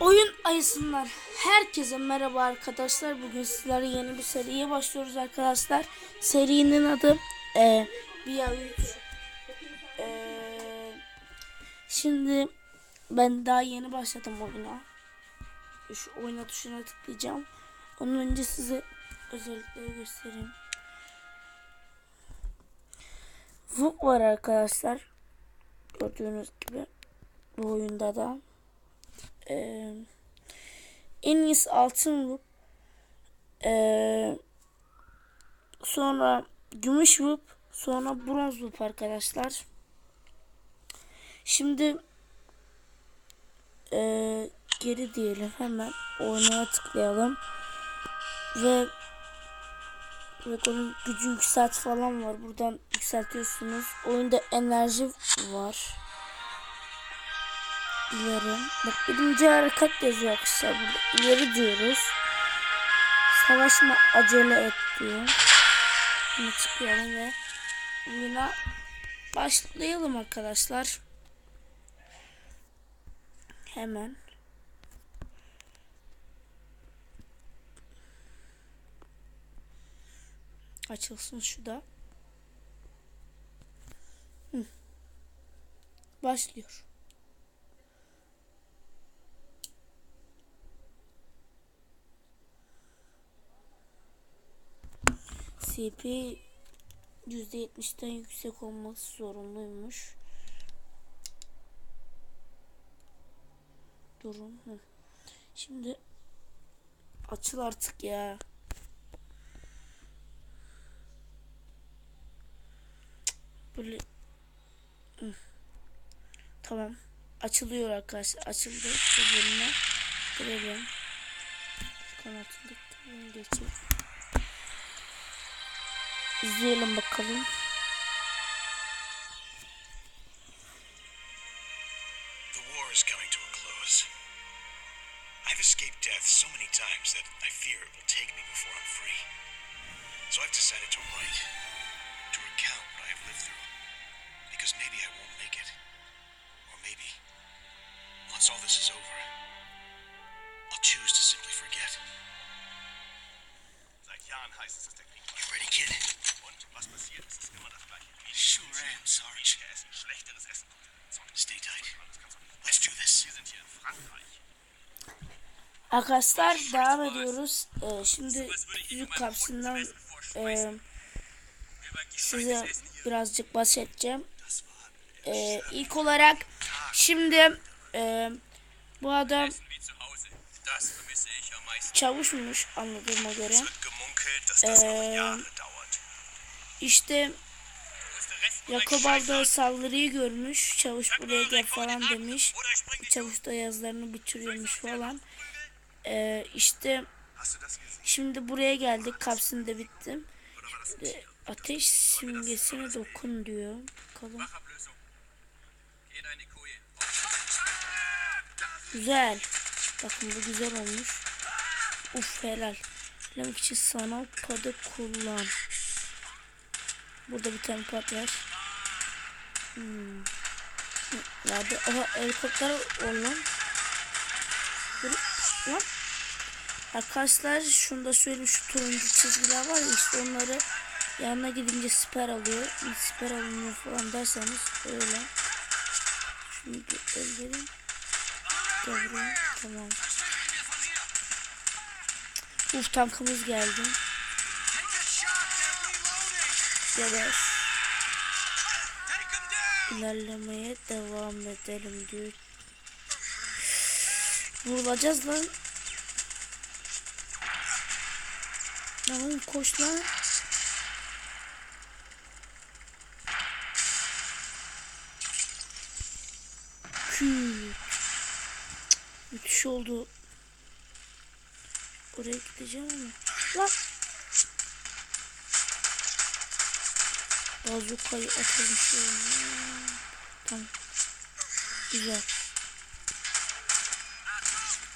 Oyun ayısınlar. Herkese merhaba arkadaşlar. Bugün sizlere yeni bir seriye başlıyoruz arkadaşlar. Serinin adı e, Via 3. E, şimdi ben daha yeni başladım oyuna. Şu oyna tuşuna tıklayacağım. Onun önce size özellikleri göstereyim. VUP var arkadaşlar. Gördüğünüz gibi bu oyunda da. Ee, en iyisi altın vup. Ee, sonra gümüş vup. Sonra bronz vup arkadaşlar. Şimdi ee, geri diyelim hemen oynaya tıklayalım. Ve Rekorun gücü yükselt falan var. Buradan yükseltiyorsunuz. Oyunda enerji var ileri. Bak birinci hareket yazıyor arkadaşlar burada. İleri diyoruz. Savaşma acele et diyor. Şimdi çıkıyorum ve oyuna başlayalım arkadaşlar. Hemen. Açılsın şu da. Başlıyor. CP %70'den yüksek olması zorunluymuş. Durun. Şimdi açıl artık ya. Böyle. Tamam. Açılıyor arkadaşlar. Açıldı. Bu bölüme. Kanatındaki geçelim. İzleyelim bakalım. The war is coming to a close. I've escaped death so many times that I fear it will take me before I'm free. So I've decided to write, to recount what I have lived through. Because maybe I won't make it. Or maybe, once all this is over, I'll choose to simply forget. Jahren heißt es, dass der Krieg You ready, kid? Und was passiert, es ist immer das Gleiche. Sure am, Sarge. Essen, schlechteres Essen. Stay tight. Let's do this. Wir sind hier in Frankreich. Arkadaşlar devam ediyoruz. Ee, şimdi büyük kapsından e, size birazcık bahsedeceğim. Ee, ilk olarak şimdi e, bu adam çavuşmuş anladığıma göre. Dauert. İşte Jakob Scheiß? saldırıyı görmüş. Çavuş buraya gel falan demiş. Çavuş da yazılarını bitiriyormuş falan. Ee, işte şimdi buraya geldik. Kapsın da bittim. Ve ateş simgesine dokun diyor. Bakalım. Güzel. Bakın bu güzel olmuş. Uf helal. Demek için sanal padı kullan. Burada bir tane pad var. Hmm. Nerede? Aha helikopter var lan. Lan. Arkadaşlar şunu da söyleyeyim şu turuncu çizgiler var ya işte onları yanına gidince siper alıyor. Siper alınıyor falan derseniz öyle. Şunu öldüreyim. Tamam. Uf tankımız geldi. Geber. İlerlemeye devam edelim diyor. Vurulacağız lan. Lan koş lan. Küt. Müthiş oldu. Oraya gideceğim ama. Lan. Bazukayı atalım şöyle. Tamam. Güzel.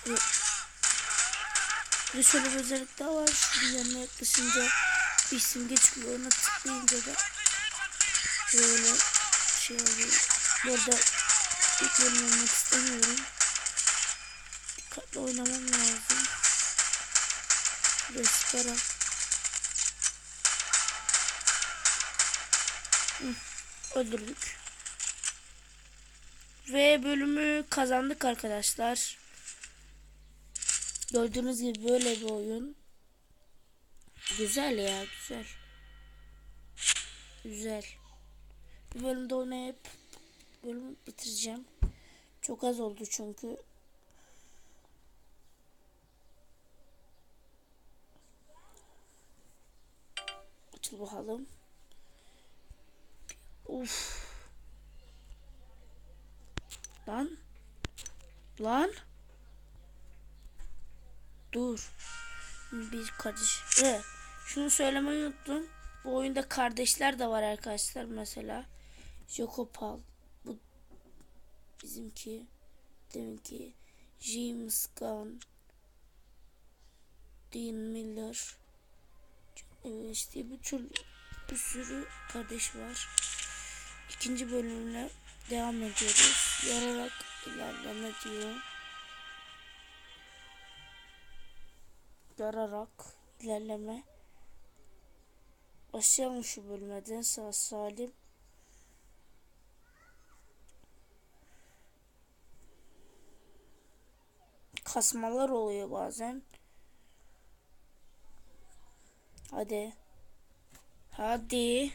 Ve bir de şöyle bir özellik daha var. Bir yanına yaklaşınca bir simge çıkıyor. Ona tıklayınca da böyle şey oluyor. Bu arada ilk olmak istemiyorum. Dikkatli oynamam lazım. Hı, Öldürdük. Ve bölümü kazandık arkadaşlar. Gördüğünüz gibi böyle bir oyun. Güzel ya güzel. Güzel. Bir bölümde oynayıp bölümü bitireceğim. Çok az oldu çünkü. Açıl bakalım. Uf. Lan. Lan. Dur. Bir kardeş. Evet. Şunu söylemeyi unuttum. Bu oyunda kardeşler de var arkadaşlar mesela. Jokopal. Bu bizimki. Deminki. James Gunn. Dean Miller. Evet işte bir tür bir sürü kardeş var. İkinci bölümle devam ediyoruz. Yararak ilerleme diyor. Yararak ilerleme. Başlayalım şu bölümden sağ salim. Kasmalar oluyor bazen. Hadi. Hadi.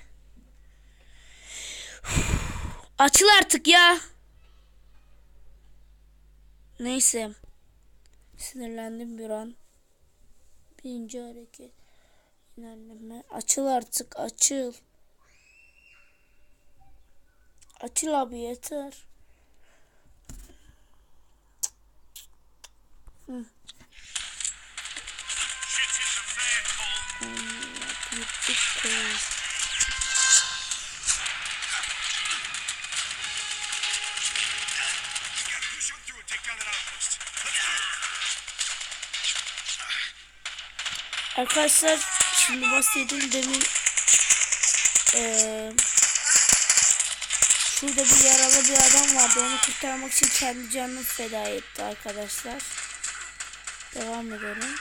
Açıl artık ya. Neyse. Sinirlendim bir an. Birinci hareket. İlerleme. Açıl artık açıl. Açıl abi yeter. Go! Arkadaşlar şimdi bahsedeyim demin eee şurada bir yaralı bir adam vardı onu kurtarmak için kendi canını feda etti arkadaşlar. Devam edelim.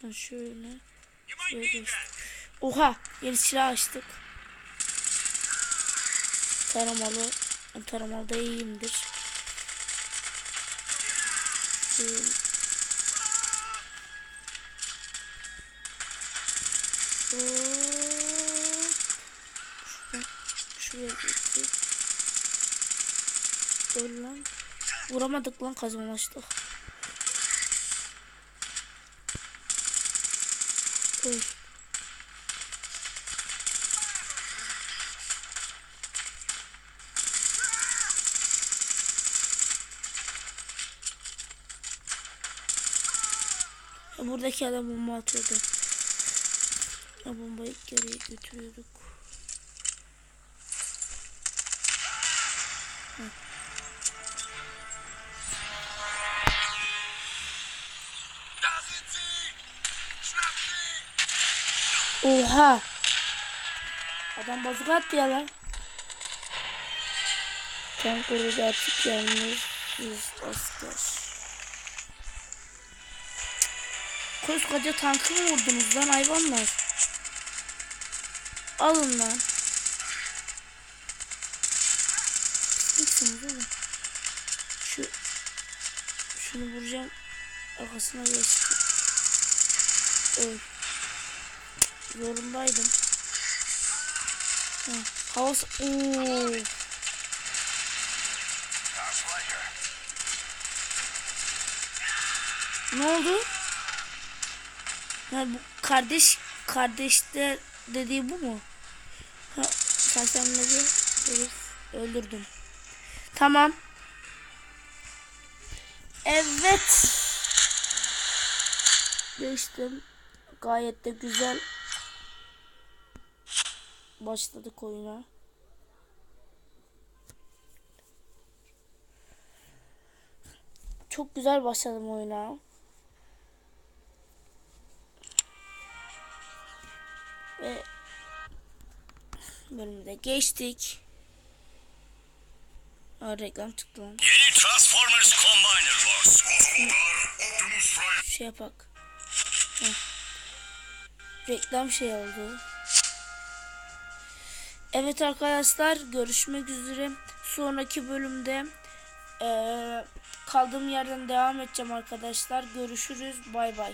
Şöyle. Şöyle. Oha yeni silah açtık. Taramalı. Taramalı da iyiyimdir. Şöyle. Şuradan şuraya gittik. Öl lan. Vuramadık lan kazanmıştık. Öl. Ya Buradaki adam bomba atıyordu. Ya bombayı geriye götürüyorduk. Heh. Oha! Adam bazuka attı ya lan. Tank orada artık yalnız yüz asker. Koskoca tankı mı vurdunuz lan hayvanlar? Alın lan. Pisliksiniz oğlum. Şu şunu vuracağım. Arkasına geçti. Öl. Zorundaydım. Ha, Havas. Oo. Ne oldu? Ha, bu kardeş kardeşler dediği bu mu? Ha, sersemleri herif öldürdüm. Tamam. Evet. Geçtim. Gayet de güzel başladık oyuna. Çok güzel başladım oyuna. Ve bölümde geçtik. Aa, reklam çıktı lan. Yeni Transformers Combiner. Optimus Prime. Şey yapak. Heh. Reklam şey oldu. Evet arkadaşlar görüşmek üzere. Sonraki bölümde eee, kaldığım yerden devam edeceğim arkadaşlar. Görüşürüz. Bay bay.